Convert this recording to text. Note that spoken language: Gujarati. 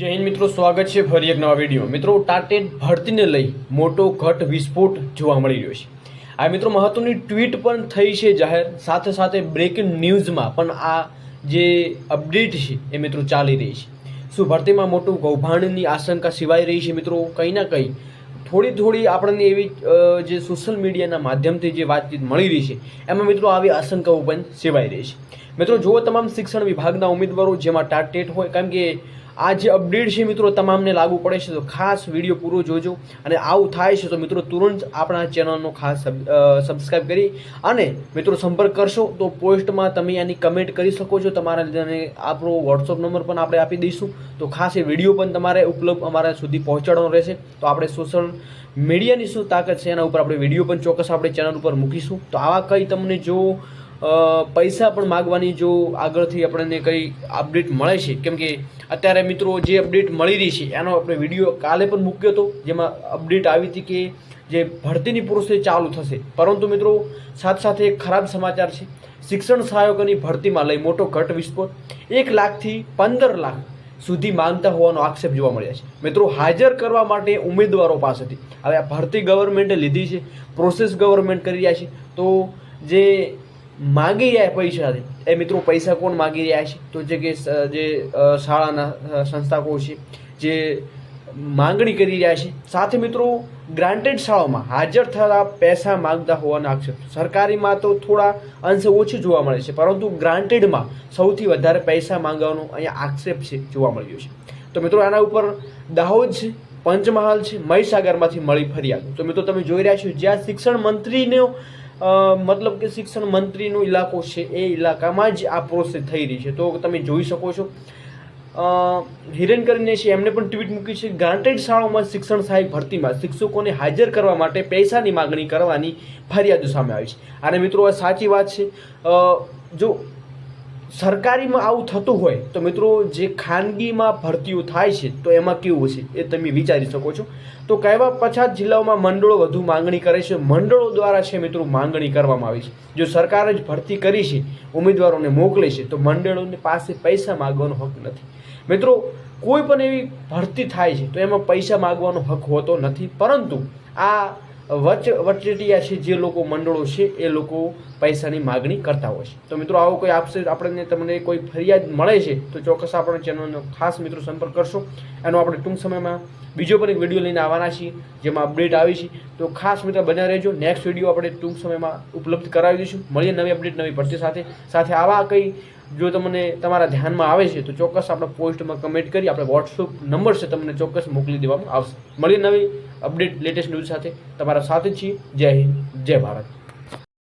જય હિન્દ મિત્રો, સ્વાગત છે ફરી એક નવા વીડિયો મિત્રો ટાટેટ ભરતીને લઈ મોટો ઘટ વિસ્ફોટ જોવા મળી રહ્યો છે. આ મિત્રો મહત્વની ટ્વીટ પણ થઈ છે જાહેર. સાથે સાથે બ્રેકિંગ ન્યૂઝમાં પણ આ જે અપડેટ છે એ મિત્રો ચાલી રહી છે. શું ભરતીમાં મોટું કૌભાંડની આશંકા સિવાય રહી છે મિત્રો? કંઈ ના કંઈ. થોડી થોડી આપણને એવી જે સોશિયલ મીડિયાના માધ્યમથી જે વાતચીત મળી રહી છે, એમાં મિત્રો આવી આશંકાઓ પણ સેવાઈ રહી છે. મિત્રો, જુઓ તમામ શિક્ષણ વિભાગના ઉમેદવારો જેમાં ટાટેટ હોય કારણ કે આ જે અપડેટ છે મિત્રો, તમામને લાગુ પડે છે, તો ખાસ વીડિયો પૂરો જોજો અને આવું થાય છે, તો મિત્રો, તુરંત આપણા ચેનલનો ખાસ સબસ્ક્રાઇબ કરી અને મિત્રો, સંપર્ક કરશો, તો પોસ્ટમાં તમે આની કમેન્ટ કરી શકો છો. તમારા લીધે આપણો વોટ્સઅપ નંબર પણ આપણે આપી દઈશું. તો ખાસ એ વીડિયો પણ તમારે ઉપલબ્ધ અમારા સુધી પહોંચાડવાનો રહેશે. તો આપણે સોશિયલ મીડિયાની શું તાકાત છે, એના ઉપર આપણે વીડિયો પણ ચોક્કસ આપણે ચેનલ ઉપર મૂકીશું. તો આવા કંઈ તમને જો પૈસા પણ માગવાની જો આગળથી આપણને કંઈ અપડેટ મળે છે? કેમ કે અત્યારે મિત્રો જે અપડેટ મળી રહી છે, એનો આપણે વીડિયો કાલે પણ મૂક્યો હતો, જેમાં અપડેટ આવી હતી કે જે ભરતીની પ્રોસેસ ચાલુ થશે. પરંતુ મિત્રો, સાથે સાથે એક ખરાબ સમાચાર છે. શિક્ષણ સહાયકોની ભરતીમાં લઈ મોટો ઘટ વિસ્ફોટ. એક લાખથી પંદર લાખ સુધી માંગતા હોવાનો આક્ષેપ જોવા મળ્યા છે. મિત્રો, હાજર કરવા માટે ઉમેદવારો પાસેથી. હવે આ ભરતી ગવર્મેન્ટે લીધી છે પ્રોસેસ ગવર્મેન્ટ કરી રહ્યા છે. તો જે માગી રહ્યા પૈસાથી એ મિત્રો પૈસા કોણ માગી રહ્યા છે? તો જે કે જે શાળાના સંસ્થાકો છે, જે માંગણી કરી રહ્યા છે. સાથે મિત્રો ગ્રાન્ટેડ શાળાઓમાં હાજર થયેલા પૈસા માંગતા હોવાના આક્ષેપ. સરકારીમાં તો થોડા અંશે ઓછું જોવા મળે છે, પરંતુ ગ્રાન્ટેડમાં સૌથી વધારે પૈસા માંગવાનો અહીંયા આક્ષેપ છે, જોવા મળ્યો છે. તો મિત્રો, આના ઉપર દાહોદ છે, પંચમહાલ છે, મહીસાગરમાંથી મળી ફરિયાદ તો મિત્રો, તમે જોઈ રહ્યા છો, જ્યાં શિક્ષણ મંત્રીનો મતલબ કે શિક્ષણ મંત્રીનો ઇલાકો છે, એ ઇલાકામાં જ આ પ્રોસેસ થઈ રહી છે. તો તમે જોઈ શકો છો. હિરેન કરીને છે, એમને પણ ટ્વીટ મૂકી છે ગ્રાન્ટેડ શાળાઓમાં શિક્ષણ સહાયક ભરતીમાં શિક્ષકોને હાજર કરવા માટે પૈસાની માગણી કરવાની ફરિયાદો સામે આવી છે. અને મિત્રો, આ સાચી વાત છે. જો સરકારીમાં આવું થતું હોય તો મિત્રો જે ખાનગીમાં ભરતીઓ થાય છે, તો એમાં કેવું છે એ તમે વિચારી શકો છો. તો કહેવા પછાત જિલ્લાઓમાં મંડળો વધુ માંગણી કરે છે. મંડળો દ્વારા છે મિત્રો માંગણી કરવામાં આવી છે. જો સરકાર જ ભરતી કરી છે, ઉમેદવારોને મોકલે છે, તો મંડળોની પાસે પૈસા માગવાનો હક નથી. મિત્રો, કોઈ પણ એવી ભરતી થાય છે, તો એમાં પૈસા માગવાનો હક હોતો નથી. પરંતુ આ વચ વચેટિયા છે જે લોકો મંડળો છે, એ લોકો પૈસાની માગણી કરતા હોય છે. તો મિત્રો, આવો કોઈ આપશે, આપણને તમને કોઈ ફરિયાદ મળે છે, તો ચોક્કસ આપણે ચેનલનો ખાસ મિત્રો સંપર્ક કરશો. એનો આપણે ટૂંક સમયમાં બીજો પણ એક વીડિયો લઈને આવવાના છીએ, જેમાં અપડેટ આવી છે. તો ખાસ મિત્રો, બન્યા રહેજો. નેક્સ્ટ વીડિયો આપણે ટૂંક સમયમાં ઉપલબ્ધ કરાવી દઈશું. મળીએ નવી અપડેટ નવી ભરતી સાથે. સાથે આવા કંઈ જો તમને તમારા ધ્યાનમાં આવે છે, તો ચોક્કસ આપણે પોસ્ટમાં કમેન્ટ કરી આપણે વોટ્સઅપ નંબર છે તમને ચોક્કસ મોકલી દેવામાં આવશે. મળીએ નવી અપડેટ લેટેસ્ટ ન્યૂઝ સાથે. તમારા સાથે છીએ. જય હિન્દ, જય ભારત.